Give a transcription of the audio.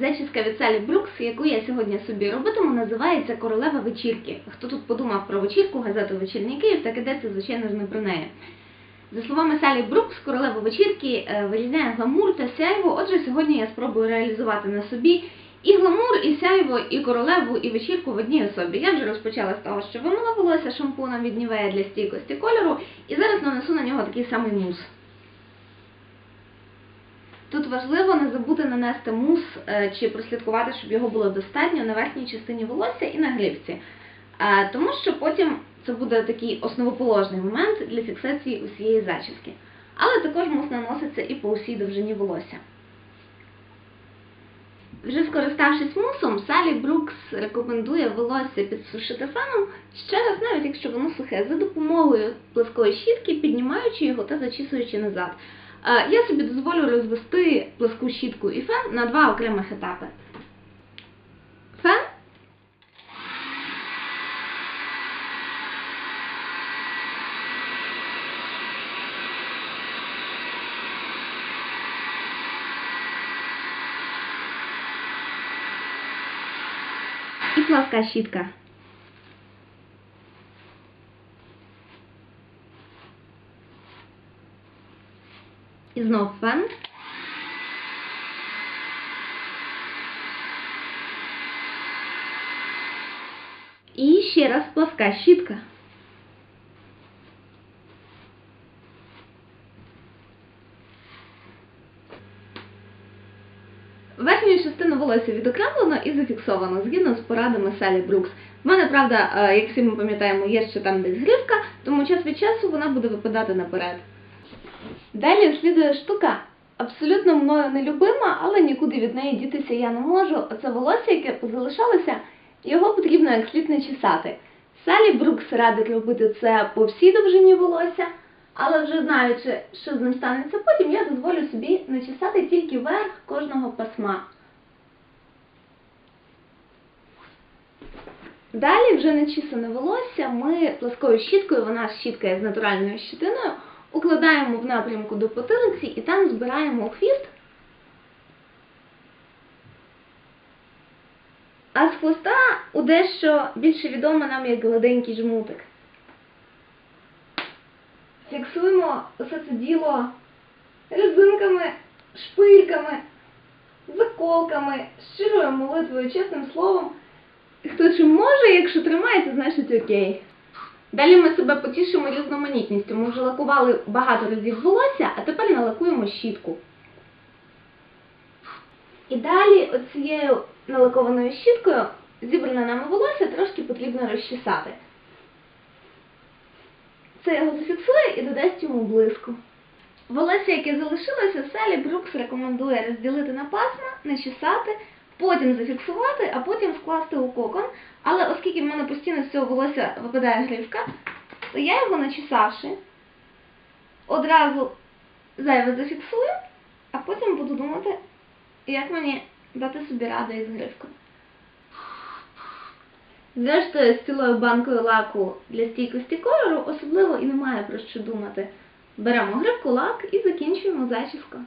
Зачіска від Салі Брукс, яку я сьогодні собі робитиму, називається Королева вечірки. Хто тут подумав про вечірку, газету Вечірній Київ, так ідеться, звичайно ж, не про неї. За словами Салі Брукс, королева вечірки е, вирізняє гламур та сяйво. Отже, сьогодні я спробую реалізувати на собі і гламур, і сяйво, і королеву, і вечірку в одній особі. Я вже розпочала з того, що вимила волосся шампуном від Нівея для стійкості кольору, і зараз нанесу на нього такий самий мус. Тут важливо не забути нанести мус е, чи прослідкувати, щоб його було достатньо на верхній частині волосся і на гривці. Е, Тому що потім це буде такий основоположний момент для фіксації усієї зачіски. Але також мус наноситься і по усій довжині волосся. Вже скориставшись мусом, Салі Брукс рекомендує волосся підсушити феном ще раз, навіть якщо воно сухе, за допомогою плоскої щітки, піднімаючи його та зачісуючи назад. Е, Я собі дозволю розвести плоску щітку і фен на два окремих етапи. Фен і плоска щітка. І знов фен. І ще раз плоска щітка. Верхню частину волосся відокремлено і зафіксовано згідно з порадами Салі Брукс. В мене, правда, е, як всі ми пам'ятаємо, є ще там десь гривка, тому час від часу вона буде випадати наперед. Далі слідує штука, абсолютно мною нелюбима, але нікуди від неї дітися я не можу. Оце волосся, яке залишалося, його потрібно як слід не чесати. Салі Брукс радить робити це по всій довжині волосся, але вже знаючи, що з ним станеться потім, я дозволю собі начесати тільки верх кожного пасма. Далі вже начісане волосся ми плоскою щіткою, вона щітка з натуральною щитиною, укладаємо в напрямку до потилиці і там збираємо хвіст. А з хвоста у дещо більше відомо нам як гладенький жмутик. Фіксуємо усе це діло резинками, шпильками, заколками, щирою молитвою, чесним словом. Хто чим може, якщо тримається, значить окей. Далі ми себе потішимо різноманітністю. Ми вже лакували багато разів волосся, а тепер налакуємо щітку. І далі оцією налакованою щіткою зібране нами волосся трошки потрібно розчесати. Це його зафіксує і додасть йому блиску. Волосся, яке залишилося, Салі Брукс рекомендує розділити на пасма, начесати, потім зафіксувати, а потім скласти у кокон. Але оскільки в мене постійно з цього волосся випадає гривка, то я його начесавши, одразу зайве зафіксую, а потім буду думати, як мені дати собі раду із гривкою. Зрештою, з цілою банкою лаку для стійкості кольору особливо і немає про що думати. Беремо гривку лак і закінчуємо зачіску.